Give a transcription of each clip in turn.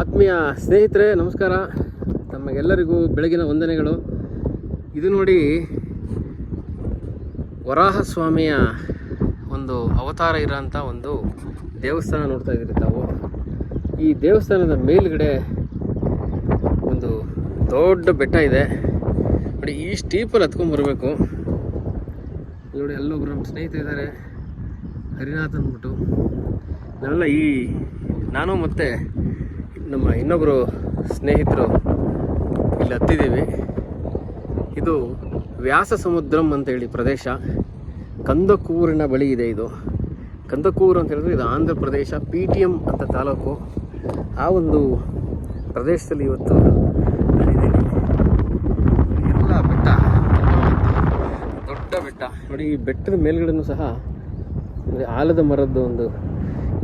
ಆತ್ಮೀಯ ಸ್ನೇಹಿತರೆ, ನಮಸ್ಕಾರ. ತಮಗೆಲ್ಲರಿಗೂ ಬೆಳಗಿನ ವಂದನೆಗಳು. ಇದು ನೋಡಿ ವರಾಹ ಸ್ವಾಮಿಯ ಒಂದು ಅವತಾರ ಇರೋಂಥ ಒಂದು ದೇವಸ್ಥಾನ ನೋಡ್ತಾ ಇದ್ದೀರಿ ತಾವು. ಈ ದೇವಸ್ಥಾನದ ಮೇಲ್ಗಡೆ ಒಂದು ದೊಡ್ಡ ಬೆಟ್ಟ ಇದೆ. ನೋಡಿ, ಈ ಸ್ಟೀಪಲ್ಲಿ ಹತ್ಕೊಂಡ್ಬರ್ಬೇಕು ನೋಡಿ ಅಲ್ಲೊಬ್ರು ನಮ್ಮ ಸ್ನೇಹಿತರಿದ್ದಾರೆ ಹರಿನಾಥ್ ಅಂದ್ಬಿಟ್ಟು. ನಾವೆಲ್ಲ ಈ ನಾನು ಮತ್ತು ನಮ್ಮ ಇನ್ನೊಬ್ಬರು ಸ್ನೇಹಿತರು ಇಲ್ಲಿ ಹತ್ತಿದ್ದೀವಿ. ಇದು ವ್ಯಾಸ ಸಮುದ್ರಂ ಅಂತೇಳಿ ಪ್ರದೇಶ. ಕಂದಕೂರಿನ ಬಳಿ ಇದೆ ಇದು. ಕಂದಕೂರು ಅಂತ ಹೇಳಿದ್ರೆ ಇದು Andhra Pradesh, P T M ಅಂತ ತಾಲೂಕು. ಆ ಒಂದು ಪ್ರದೇಶದಲ್ಲಿ ಇವತ್ತು ನಾನಿದ್ದೀನಿ. ಎಲ್ಲ ಬೆಟ್ಟ, ದೊಡ್ಡ ಬೆಟ್ಟ. ನೋಡಿ, ಈ ಬೆಟ್ಟದ ಮೇಲ್ಗಡೆನೂ ಸಹ ಅಂದರೆ ಆಲದ ಮರದ್ದು ಒಂದು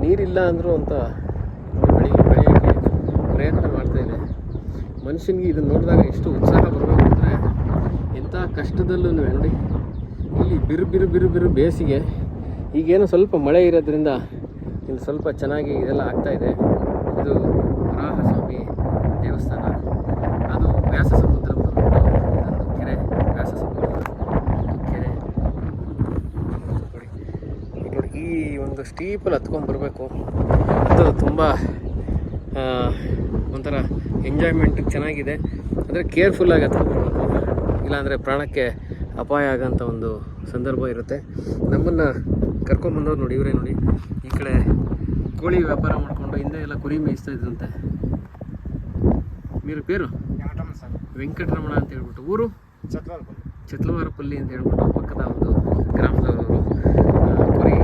ನೀರಿಲ್ಲ ಅಂದರೂ ಅಂತ ಬೆಳಿಗ್ಗೆ ಪ್ರಯತ್ನ ಮಾಡ್ತಾ ಇದೆ. ಮನುಷ್ಯನಿಗೆ ಇದನ್ನು ನೋಡಿದಾಗ ಎಷ್ಟು ಉತ್ಸಾಹ ಬರಬೇಕು ಅಂದರೆ ಎಂಥ ಕಷ್ಟದಲ್ಲೂ ನೋಡಿ ಇಲ್ಲಿ ಬಿರು ಬಿರು ಬಿರು ಬಿರು ಬೇಸಿಗೆ. ಈಗೇನೋ ಸ್ವಲ್ಪ ಮಳೆ ಇರೋದ್ರಿಂದ ಇಲ್ಲಿ ಸ್ವಲ್ಪ ಚೆನ್ನಾಗಿ ಇದೆಲ್ಲ ಆಗ್ತಾ ಇದೆ. ಇದು ವರಾಹ ಸ್ವಾಮಿ ದೇವಸ್ಥಾನ. ಅದು ವ್ಯಾಸ ಸಮುದ್ರ ಕೆರೆ ವ್ಯಾಸ ಸಮುದ್ರ ಕೆರೆ. ನೋಡಿ ಈ ಒಂದು ಸ್ಟೀಪಲ್ಲಿ ಹತ್ಕೊಂಡು ಬರಬೇಕು. ಅದು ತುಂಬ ಒಂಥರ ಎಂಜಾಯ್ಮೆಂಟ್ ಚೆನ್ನಾಗಿದೆ. ಅಂದರೆ ಕೇರ್ಫುಲ್ಲಾಗಿ ಹತ್ರ ಬರಬೇಕು. ಇಲ್ಲಾಂದರೆ ಪ್ರಾಣಕ್ಕೆ ಅಪಾಯ ಆಗೋಂಥ ಒಂದು ಸಂದರ್ಭ ಇರುತ್ತೆ. ನಮ್ಮನ್ನು ಕರ್ಕೊಂಬಂದವ್ರು ನೋಡಿ ಇವರೇ ನೋಡಿ. ಈ ಕಡೆ ಕೋಳಿ ವ್ಯಾಪಾರ ಮಾಡಿಕೊಂಡು ಹಿಂದೆ ಎಲ್ಲ ಕುರಿ ಮೇಯಿಸ್ತಾ ಇದ್ರಂತೆ. ಮೀರು ಪೇರು? ವೆಂಕಟರಮಣ ಅಂತ ಹೇಳ್ಬಿಟ್ಟು. ಊರು? ಚತ್ಲವಾರಪಲ್ಲಿ ಅಂತ ಹೇಳ್ಬಿಟ್ಟು ಪಕ್ಕದ ಒಂದು ಗ್ರಾಮದವರು ಕುರಿ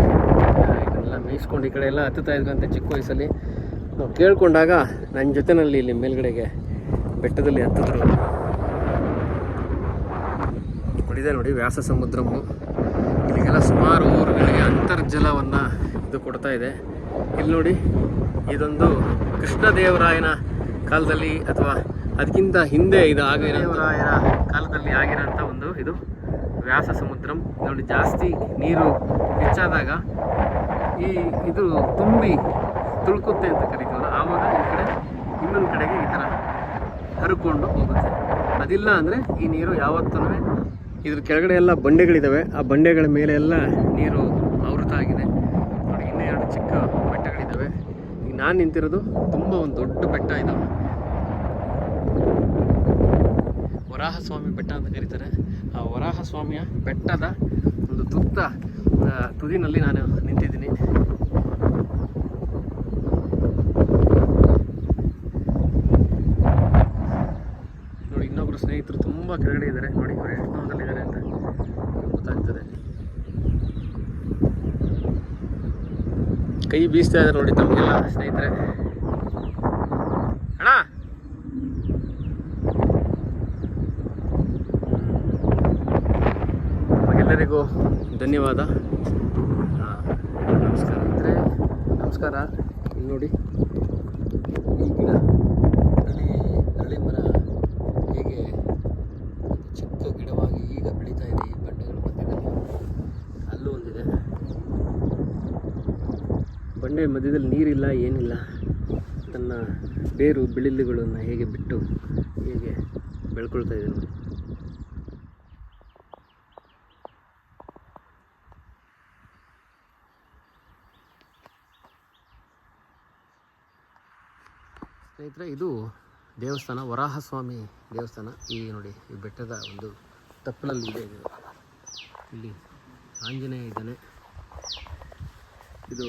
ಇದನ್ನೆಲ್ಲ ಮೇಯಿಸ್ಕೊಂಡು ಈ ಕಡೆ ಎಲ್ಲ ಹತ್ತುತ್ತಾ ಇದ್ರಂತೆ ಚಿಕ್ಕ ವಯಸ್ಸಲ್ಲಿ. ನಾವು ಕೇಳಿಕೊಂಡಾಗ ನನ್ನ ಜೊತೆನಲ್ಲಿ ಇಲ್ಲಿ ಮೇಲ್ಗಡೆಗೆ ಬೆಟ್ಟದಲ್ಲಿ ಹತ್ತಿದ್ರು ನೋಡಿದೆ ನೋಡಿ ವ್ಯಾಸ ಸಮುದ್ರವು. ಇಲ್ಲಿಗೆಲ್ಲ ಸುಮಾರು ಊರುಗಳಿಗೆ ಅಂತರ್ಜಲವನ್ನು ಇದು ಕೊಡ್ತಾ ಇದೆ. ಇಲ್ಲಿ ನೋಡಿ ಇದೊಂದು ಕೃಷ್ಣದೇವರಾಯನ ಕಾಲದಲ್ಲಿ ಅಥವಾ ಅದಕ್ಕಿಂತ ಹಿಂದೆ ಇದು ಆಗಿರೋ ದೇವರಾಯನ ಕಾಲದಲ್ಲಿ ಆಗಿರೋಂಥ ಒಂದು ಇದು ವ್ಯಾಸ ಸಮುದ್ರಂ. ನೋಡಿ ಜಾಸ್ತಿ ನೀರು ಹೆಚ್ಚಾದಾಗ ಈ ಇದು ತುಂಬಿ ತುಳ್ಕುತ್ತೆ ಅಂತ ಕರಿತೀವಲ್ಲ ಆವಾಗ ಈ ಕಡೆ ಇನ್ನೊಂದು ಕಡೆಗೆ ಈ ಥರ ಹರ್ಕೊಂಡು ಹೋಗುತ್ತೆ. ಅದಿಲ್ಲ ಅಂದರೆ ಈ ನೀರು ಯಾವತ್ತೂ ಇದ್ರ ಕೆಳಗಡೆ ಎಲ್ಲ ಬಂಡೆಗಳಿದ್ದಾವೆ ಆ ಬಂಡೆಗಳ ಮೇಲೆ ಎಲ್ಲ ನೀರು ಆವೃತ ಆಗಿದೆ. ನೋಡಿ, ಇನ್ನೂ ಎರಡು ಚಿಕ್ಕ ಬೆಟ್ಟಗಳಿದ್ದಾವೆ ಈಗ ನಾನು ನಿಂತಿರೋದು ತುಂಬ ಒಂದು ದೊಡ್ಡ ಬೆಟ್ಟ ಇದ್ದಾವೆ ವರಾಹ ಸ್ವಾಮಿ ಬೆಟ್ಟ ಅಂತ ಕರೀತಾರೆ. ಆ ವರಾಹ ಸ್ವಾಮಿಯ ಬೆಟ್ಟದ ಒಂದು ತುತ್ತ ತುದಿನಲ್ಲಿ ನಾನು ನಿಂತಿದ್ದೀನಿ ನೋಡಿ ಇನ್ನೊಬ್ರು ಸ್ನೇಹಿತರು ತುಂಬ ಕೆಳಗಡೆ ಇದ್ದಾರೆ. ನೋಡಿ, ಅವರು ಎಷ್ಟು ದೂರದಲ್ಲಿದ್ದಾರೆ ಅಂತ ಗೊತ್ತಾಗ್ತದೆ. ಕೈ ಬೀಸ್ತಾ ಇದ್ದಾರೆ ನೋಡಿ ತಮಗೆಲ್ಲ ಸ್ನೇಹಿತರೆ. ಅಣ್ಣ! ಧನ್ಯವಾದ. ನಮಸ್ಕಾರ ಅಂದರೆ ನಮಸ್ಕಾರ. ಇಲ್ಲಿ ನೋಡಿ, ಈ ಗಿಡ ಅಲ್ಲಿ ಮರ ಹೇಗೆ ಒಂದು ಚಿಕ್ಕ ಗಿಡವಾಗಿ ಈಗ ಬೆಳೀತಾ ಇದೆ ಈ ಬಂಡೆಗಳ ಮಧ್ಯದಲ್ಲಿ ಅಲ್ಲೂ ಒಂದಿದೆ ಬಂಡೆ ಮಧ್ಯದಲ್ಲಿ ನೀರಿಲ್ಲ, ಏನಿಲ್ಲ. ತನ್ನ ಬೇರು ಬಿಳಿಲುಗಳನ್ನು ಹೇಗೆ ಬಿಟ್ಟು ಹೇಗೆ ಬೆಳ್ಕೊಳ್ತಾ ಇದೆ ನೋಡಿ ಸ್ನೇಹಿತರೆ, ಇದು ದೇವಸ್ಥಾನ, ವರಾಹಸ್ವಾಮಿ ದೇವಸ್ಥಾನ. ಈ ನೋಡಿ, ಈ ಬೆಟ್ಟದ ಒಂದು ತಪ್ಪಲಲ್ಲಿ ಇದು. ಇಲ್ಲಿ ಆಂಜನೇಯ ಇದ್ದಾನೆ. ಇದು